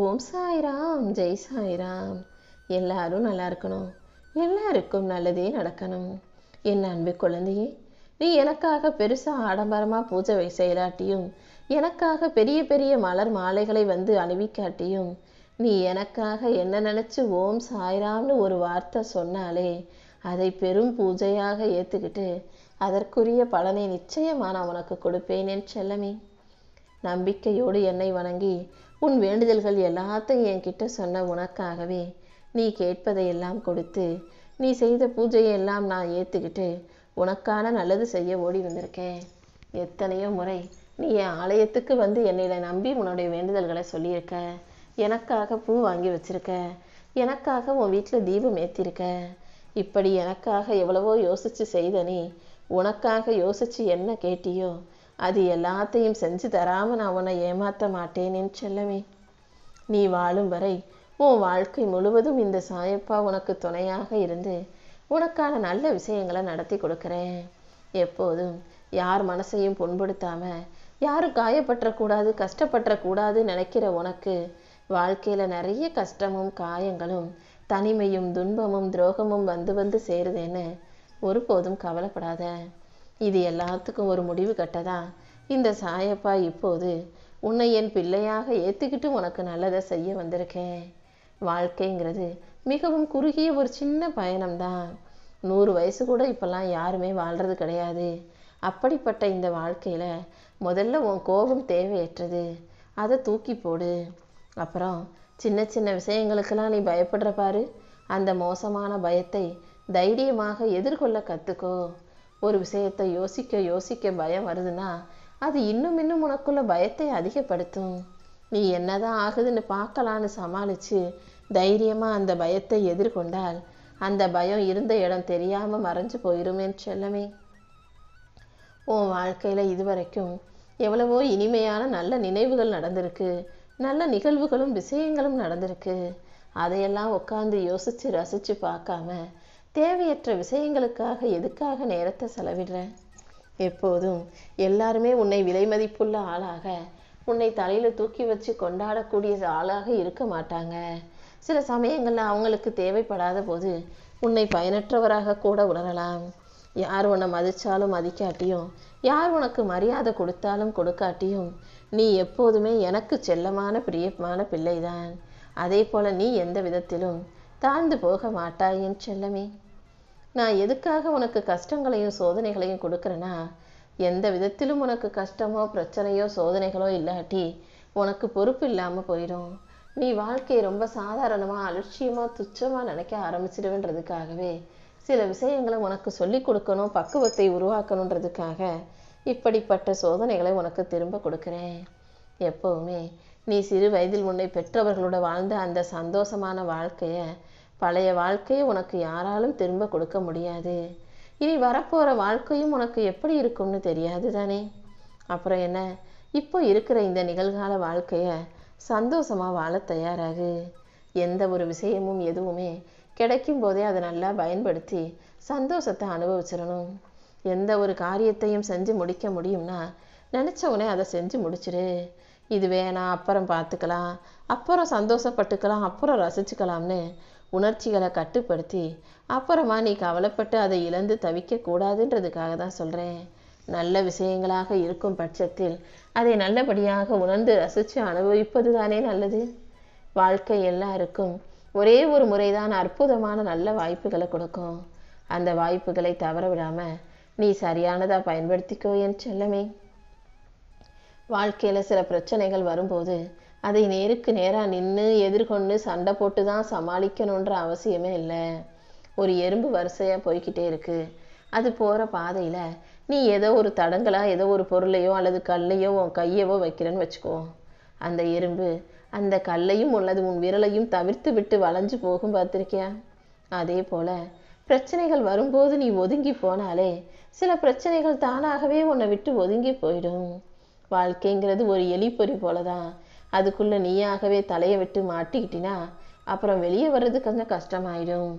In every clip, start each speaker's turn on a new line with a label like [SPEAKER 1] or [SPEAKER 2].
[SPEAKER 1] ஓம் சாய்ராம் ஜெய் சாய்ராம். எல்லாரும் நல்லா இருக்கணும். எல்லாருக்கும் நல்லதே நடக்கணும். என் அன்பு குழந்தையே நீ எனக்காக பெருசா ஆடம்பரமா பூஜை செயலாட்டியும் செய்யலாட்டியும் எனக்காக பெரிய பெரிய மலர் மாலைகளை வந்து அணிவிக்காட்டியும் நீ எனக்காக என்ன நினைச்சு ஓம் சாய்ராம்னு ஒரு வார்த்தை சொன்னாலே அதை பெரும் பூஜையாக ஏத்துக்கிட்டு அதற்குரிய பலனை நிச்சயமா நான் உனக்கு கொடுப்பேன் என் செல்லமே. நம்பிக்கையோடு என்னை வணங்கி உன் வேண்டுதல்கள் எல்லாத்தையும் என்கிட்ட சொன்ன உனக்காகவே நீ கேட்பதை எல்லாம் கொடுத்து நீ செய்த பூஜையை எல்லாம் நான் ஏற்றுக்கிட்டு உனக்கான நல்லது செய்ய ஓடி வந்திருக்கேன். எத்தனையோ முறை நீ என் ஆலயத்துக்கு வந்து என்னை நம்பி உன்னுடைய வேண்டுதல்களை சொல்லியிருக்க. எனக்காக பூ வாங்கி வச்சிருக்க. எனக்காக உன் வீட்டில் தீபம் ஏற்றிருக்க இப்படி எனக்காக எவ்வளவோ யோசிச்சு செய்த நீ உனக்காக யோசிச்சு என்ன கேட்டியோ அது எல்லாத்தையும் செஞ்சு தராம நான் உன்னை ஏமாத்த மாட்டேனேன் செல்லமே. நீ வாழும் வரை உன் வாழ்க்கை முழுவதும் இந்த சாயப்பா உனக்கு துணையாக இருந்து உனக்கான நல்ல விஷயங்களை நடத்தி கொடுக்குறேன். எப்போதும் யார் மனசையும் புண்படுத்தாம யாரும் காயப்பற்றக்கூடாது கஷ்டப்பற்றக்கூடாது நினைக்கிற உனக்கு வாழ்க்கையில நிறைய கஷ்டமும் காயங்களும் தனிமையும் துன்பமும் துரோகமும் வந்து வந்து சேருதேன்னு ஒருபோதும் கவலைப்படாத. இது எல்லாத்துக்கும் ஒரு முடிவு கட்டதா? இந்த சாயப்பா இப்போது உன்னை என் பிள்ளையாக ஏற்றுக்கிட்டு உனக்கு நல்லதை செய்ய வந்திருக்கேன். வாழ்க்கைங்கிறது மிகவும் குறுகிய ஒரு சின்ன பயணம்தான். நூறு வயசு கூட இப்போல்லாம் யாருமே வாழ்றது கிடையாது. அப்படிப்பட்ட இந்த வாழ்க்கையில் முதல்ல உன் கோபம் தேவையற்றது. அதை தூக்கி போடு. அப்புறம் சின்ன சின்ன விஷயங்களுக்கெல்லாம் நீ பயப்படுற பாரு. அந்த மோசமான பயத்தை தைரியமாக எதிர்கொள்ள கற்றுக்கோ ஒரு விஷயத்தை யோசிக்க யோசிக்க பயம் வருதுன்னா அது இன்னும் இன்னும் உனக்குள்ள பயத்தை அதிகப்படுத்தும். நீ என்னதான் ஆகுதுன்னு பார்க்கலான்னு சமாளிச்சு தைரியமா அந்த பயத்தை எதிர்கொண்டால் அந்த பயம் இருந்த இடம் தெரியாம மறைஞ்சு போயிருமே செல்லமே. உன் வாழ்க்கையில இதுவரைக்கும் எவ்வளவோ இனிமையான நல்ல நினைவுகள் நடந்திருக்கு. நல்ல நிகழ்வுகளும் விஷயங்களும் நடந்திருக்கு. அதையெல்லாம் உட்காந்து யோசிச்சு ரசிச்சு பார்க்காம தேவையற்ற விஷயங்களுக்காக எதுக்காக நேரத்தை செலவிடுற? எப்போதும் எல்லாருமே உன்னை விலை மதிப்புள்ள ஆளாக உன்னை தலையில தூக்கி வச்சு கொண்டாடக்கூடிய ஆளாக இருக்க மாட்டாங்க. சில சமயங்கள்ல அவங்களுக்கு தேவைப்படாத போது உன்னை பயனற்றவராக கூட உணரலாம். யார் உன்னை மதிச்சாலும் மதிக்காட்டியும் யார் உனக்கு மரியாதை கொடுத்தாலும் கொடுக்காட்டியும் நீ எப்போதுமே எனக்கு செல்லமான பிரியமான பிள்ளைதான். அதே போல நீ எந்த விதத்திலும் தாழ்ந்து போக மாட்டாய் என் செல்லமே. நான் எதுக்காக உனக்கு கஷ்டங்களையும் சோதனைகளையும் கொடுக்குறேன்னா எந்த விதத்திலும் உனக்கு கஷ்டமோ பிரச்சனையோ சோதனைகளோ இல்லாட்டி உனக்கு பொறுப்பு இல்லாமல் போயிடும். நீ வாழ்க்கையை ரொம்ப சாதாரணமாக அலட்சியமாக துச்சமாக நினைக்க ஆரம்பிச்சிடுவேன்றதுக்காகவே சில விஷயங்களை உனக்கு சொல்லி கொடுக்கணும் பக்குவத்தை உருவாக்கணுன்றதுக்காக இப்படிப்பட்ட சோதனைகளை உனக்கு திரும்ப கொடுக்குறேன். எப்போவுமே நீ சிறு வயதில் உன்னை பெற்றவர்களோட வாழ்ந்த அந்த சந்தோஷமான வாழ்க்கையை பழைய வாழ்க்கையை உனக்கு யாராலும் திரும்ப கொடுக்க முடியாது. இனி வரப்போகிற வாழ்க்கையும் உனக்கு எப்படி இருக்கும்னு தெரியாது தானே? அப்புறம் என்ன? இப்போ இருக்கிற இந்த நிகழ்கால வாழ்க்கையை சந்தோஷமாக வாழ தயாராகு. எந்த ஒரு விஷயமும் எதுவுமே கிடைக்கும் போதே அதை நல்லா பயன்படுத்தி சந்தோஷத்தை அனுபவிச்சிடணும். எந்த ஒரு காரியத்தையும் செஞ்சு முடிக்க முடியும்னா நினச்ச உடனே அதை செஞ்சு முடிச்சிடு. இது வேணாம் அப்புறம் பார்த்துக்கலாம் அப்புறம் சந்தோஷப்பட்டுக்கலாம் அப்புறம் ரசிச்சுக்கலாம்னு உணர்ச்சிகளை கட்டுப்படுத்தி அப்புறமா நீ கவலைப்பட்டு அதை இழந்து தவிக்க கூடாதுன்றதுக்காக தான் சொல்கிறேன் நல்ல விஷயங்களாக இருக்கும் பட்சத்தில் அதை நல்லபடியாக உணர்ந்து ரசித்து அனுபவிப்பது தானே நல்லது. வாழ்க்கை எல்லாருக்கும் ஒரே ஒரு முறைதான் அற்புதமான நல்ல வாய்ப்புகளை கொடுக்கும். அந்த வாய்ப்புகளை தவற விடாமல் நீ சரியானதாக பயன்படுத்திக்கோ என் செல்லமே. வாழ்க்கையில் சில பிரச்சனைகள் வரும்போது அதை நேருக்கு நேராக நின்று எதிர்கொண்டு சண்டை போட்டு தான் சமாளிக்கணுன்ற அவசியமே இல்லை. ஒரு எறும்பு வரிசையாக போய்கிட்டே இருக்கு. அது போகிற பாதையில் நீ ஏதோ ஒரு தடங்கலாக ஏதோ ஒரு பொருளையோ அல்லது கல்லையோ உன் கையவோ வைக்கிறேன்னு வச்சுக்கோ. அந்த எறும்பு அந்த கல்லையும் உள்ளது உன் விரலையும் தவிர்த்து விட்டு வளைஞ்சு போகும் பார்த்துருக்கியா? அதே போல் பிரச்சனைகள் வரும்போது நீ ஒதுங்கி போனாலே சில பிரச்சனைகள் தானாகவே உன்னை விட்டு ஒதுங்கி போயிடும். வாழ்க்கைங்கிறது ஒரு எலிப்பொறி போலதான். அதுக்குள்ளே நீயாகவே தலையை விட்டு மாட்டிக்கிட்டினா அப்புறம் வெளியே வர்றது கொஞ்சம் கஷ்டமாயிடும்.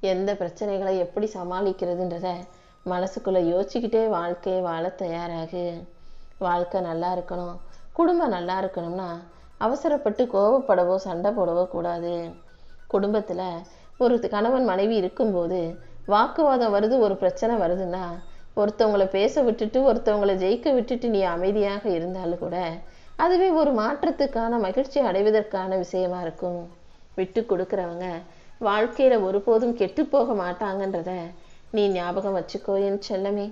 [SPEAKER 1] எந்த பிரச்சனைகளை எப்படி சமாளிக்கிறதுன்றத மனசுக்குள்ளே யோசிச்சுக்கிட்டே வாழ்க்கையை வாழ தயாராகு. வாழ்க்கை நல்லா இருக்கணும். குடும்பம் நல்லா இருக்கணும்னா அவசரப்பட்டு கோவப்படவோ சண்டை போடவோ கூடாது. குடும்பத்தில் ஒரு கணவன் மனைவி இருக்கும்போது வாக்குவாதம் வருது ஒரு பிரச்சனை வருதுன்னா ஒருத்தவங்களை பேச விட்டுட்டு ஒருத்தவங்களை ஜெயிக்க விட்டுட்டு நீ அமைதியாக இருந்தாலும் கூட அதுவே ஒரு மாற்றத்துக்கான மகிழ்ச்சி அடைவதற்கான விஷயமா இருக்கும். விட்டு கொடுக்குறவங்க வாழ்க்கையில ஒருபோதும் கெட்டு போக மாட்டாங்கன்றத நீ ஞாபகம் வச்சுக்கோ என் செல்லமே.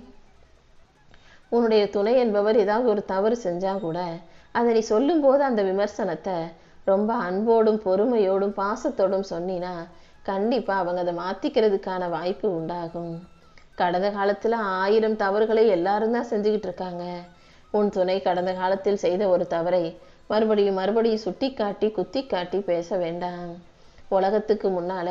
[SPEAKER 1] உன்னுடைய துணை என்பவர் ஏதாவது ஒரு தவறு செஞ்சா கூட அதை நீ சொல்லும்போது அந்த விமர்சனத்தை ரொம்ப அன்போடும் பொறுமையோடும் பாசத்தோடும் சொன்னினா கண்டிப்பா அவங்க அதை மாத்திக்கிறதுக்கான வாய்ப்பு உண்டாகும். கடந்த காலத்துல ஆயிரம் தவறுகளை எல்லாரும் தான் செஞ்சுக்கிட்டு இருக்காங்க. உன் துணை கடந்த காலத்தில் செய்த ஒரு தவறை மறுபடியும் மறுபடியும் சுட்டி காட்டி குத்தி காட்டி பேச வேண்டாம். உலகத்துக்கு முன்னால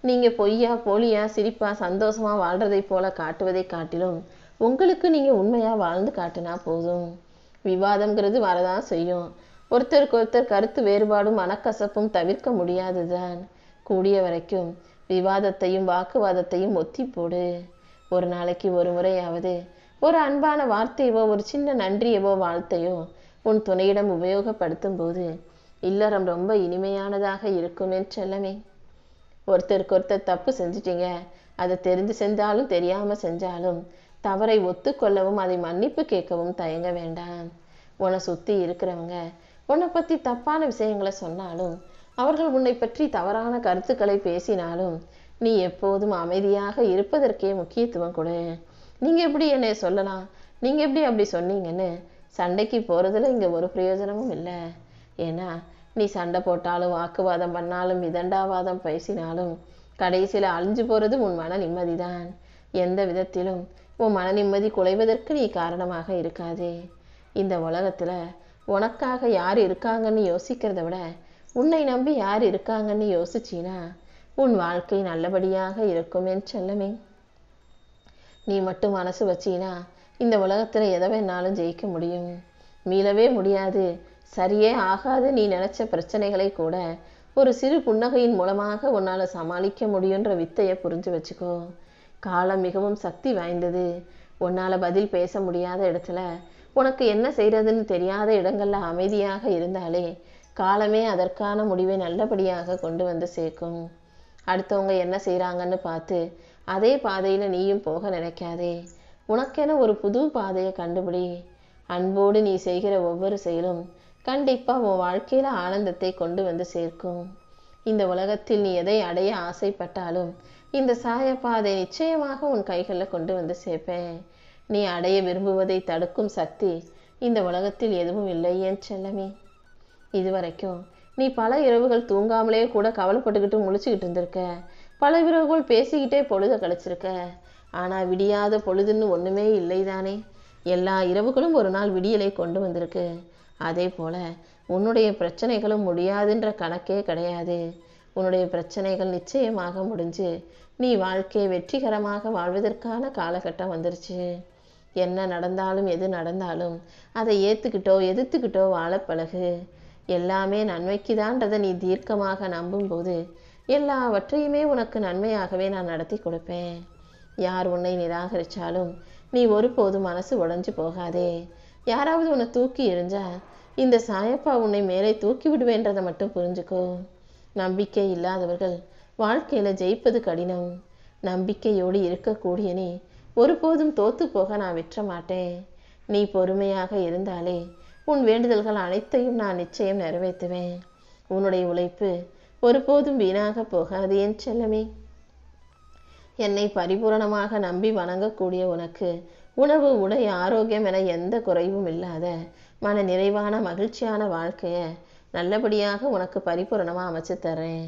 [SPEAKER 1] நீங்க பொய்யா போலியா சிரிப்பா சந்தோஷமா வாழ்றதை போல காட்டுவதை காட்டிலும் உங்களுக்கு நீங்க உண்மையா வாழ்ந்து காட்டினா போதும். விவாதம்ங்கிறது வரதான் செய்யும். ஒருத்தருக்கு ஒருத்தர் கருத்து வேறுபாடும் மனக்கசப்பும் தவிர்க்க முடியாதுதான். கூடிய வரைக்கும் விவாதத்தையும் வாக்குவாதத்தையும் ஒத்தி போடு. ஒரு நாளைக்கு ஒரு முறையாவது ஒரு அன்பான வார்த்தையவோ ஒரு சின்ன நன்றியவோ வாழ்த்தையோ உன் துணையிடம் உபயோகப்படுத்தும் போது இல்லறம் ரொம்ப இனிமையானதாக இருக்குமே செல்லமே. ஒருத்தருக்கு ஒருத்தர் தப்பு செஞ்சிட்டீங்க. அதை தெரிந்து செஞ்சாலும் தெரியாம செஞ்சாலும் தவறை ஒத்துக்கொள்ளவும் அதை மன்னிப்பு கேட்கவும் தயங்க வேண்டாம். உன்னை சுத்தி இருக்கிறவங்க உன்னை பத்தி தப்பான விஷயங்களை சொன்னாலும் அவர்கள் உன்னை பற்றி தவறான கருத்துக்களை பேசினாலும் நீ எப்போதும் அமைதியாக இருப்பதற்கே முக்கியத்துவம் கொடு. நீங்கள் எப்படி என்னை சொல்லலாம்? நீங்கள் எப்படி அப்படி சொன்னீங்கன்னு? சண்டைக்கு போகிறதுல இங்கே ஒரு பிரயோஜனமும் இல்லை. ஏன்னா நீ சண்டை போட்டாலும் வாக்குவாதம் பண்ணாலும் விதண்டாவாதம் பேசினாலும் கடைசியில் அழிஞ்சு போகிறது உன் மன நிம்மதிதான். எந்த விதத்திலும் உன் மன நிம்மதி குலைவதற்கு நீ காரணமாக இருக்காதே. இந்த உலகத்தில் உனக்காக யார் இருக்காங்கன்னு யோசிக்கிறத விட உன்னை நம்பி யார் இருக்காங்கன்னு யோசிச்சினா உன் வாழ்க்கை நல்லபடியாக இருக்கும் என் செல்லமே. நீ மட்டும் மனசு வச்சினா இந்த உலகத்தில் எதை வேணாலும் ஜெயிக்க முடியும். மீளவே முடியாது. சரியே ஆகாது நீ நினச்ச பிரச்சனைகளை கூட. ஒரு சிறு புன்னகையின் மூலமாக உன்னால் சமாளிக்க முடியுன்ற வித்தையை புரிஞ்சு வச்சுக்கோ. காலம் மிகவும் சக்தி வாய்ந்தது. உன்னால் பதில் பேச முடியாத இடத்துல உனக்கு என்ன செய்கிறதுன்னு தெரியாத இடங்களில் அமைதியாக இருந்தாலே காலமே அதற்கான முடிவை நல்லபடியாக கொண்டு வந்து சேர்க்கும். அடுத்தவங்க என்ன செய்கிறாங்கன்னு பார்த்து அதே பாதையில் நீயும் போக நினைக்காதே. உனக்கென ஒரு புது பாதையை கண்டுபிடி. அன்போடு நீ செய்கிற ஒவ்வொரு செயலும் கண்டிப்பாக உன் வாழ்க்கையில் ஆனந்தத்தை கொண்டு வந்து சேர்க்கும். இந்த உலகத்தில் நீ எதை அடைய ஆசைப்பட்டாலும் இந்த சாயப்பாதை நிச்சயமாக உன் கைகளில் கொண்டு வந்து சேர்ப்பேன். நீ அடைய விரும்புவதை தடுக்கும் சக்தி இந்த உலகத்தில் எதுவும் இல்லை என் செல்லமே? இதுவரைக்கும் நீ பல இரவுகள் தூங்காமலே கூட கவலைப்பட்டுக்கிட்டு முழிச்சுக்கிட்டு இருந்திருக்க. பல இரவுகள் பேசிக்கிட்டே பொழுத கழிச்சிருக்க. ஆனால் விடியாத பொழுதுன்னு ஒண்ணுமே இல்லைதானே? எல்லா இரவுகளும் ஒரு நாள் விடியலை கொண்டு வந்திருக்கு. அதே போல உன்னுடைய பிரச்சனைகளும் முடியாதுன்ற கணக்கே கிடையாது. உன்னுடைய பிரச்சனைகள் நிச்சயமாக முடிஞ்சு நீ வாழ்க்கையை வெற்றிகரமாக வாழ்வதற்கான காலகட்டம் வந்துருச்சு. என்ன நடந்தாலும் எது நடந்தாலும் அதை ஏற்றுக்கிட்டோ எதிர்த்துக்கிட்டோ வாழ பழகு. எல்லாமே நன்மைக்குதான்றதை நீ தீர்க்கமாக நம்பும்போது எல்லாவற்றையுமே உனக்கு நன்மையாகவே நான் நடத்தி கொடுப்பேன். யார் உன்னை நிராகரிச்சாலும் நீ ஒருபோதும் மனசு உடஞ்சு போகாதே. யாராவது உன்னை தூக்கி எறிஞ்சா இந்த சாயப்பா உன்னை மேலே தூக்கி விடுவேன்றதை மட்டும் புரிஞ்சுக்கோ. நம்பிக்கை இல்லாதவர்கள் வாழ்க்கையில் ஜெயிப்பது கடினம். நம்பிக்கையோடு இருக்கக்கூடிய நீ ஒருபோதும் தோத்து போக நான் விற்ற மாட்டேன். நீ பொறுமையாக இருந்தாலே உன் வேண்டுதல்கள் அனைத்தையும் நான் நிச்சயம் நிறைவேற்றுவேன். உன்னுடைய உழைப்பு ஒருபோதும் வீணாக போகாது என் செல்லமே. என்னை பரிபூரணமாக நம்பி வணங்கக்கூடிய உனக்கு உணவு உடை ஆரோக்கியம் என எந்த குறைவும் இல்லாத மன நிறைவான மகிழ்ச்சியான வாழ்க்கைய நல்லபடியாக உனக்கு பரிபூரணமாக அமைச்சு தரேன்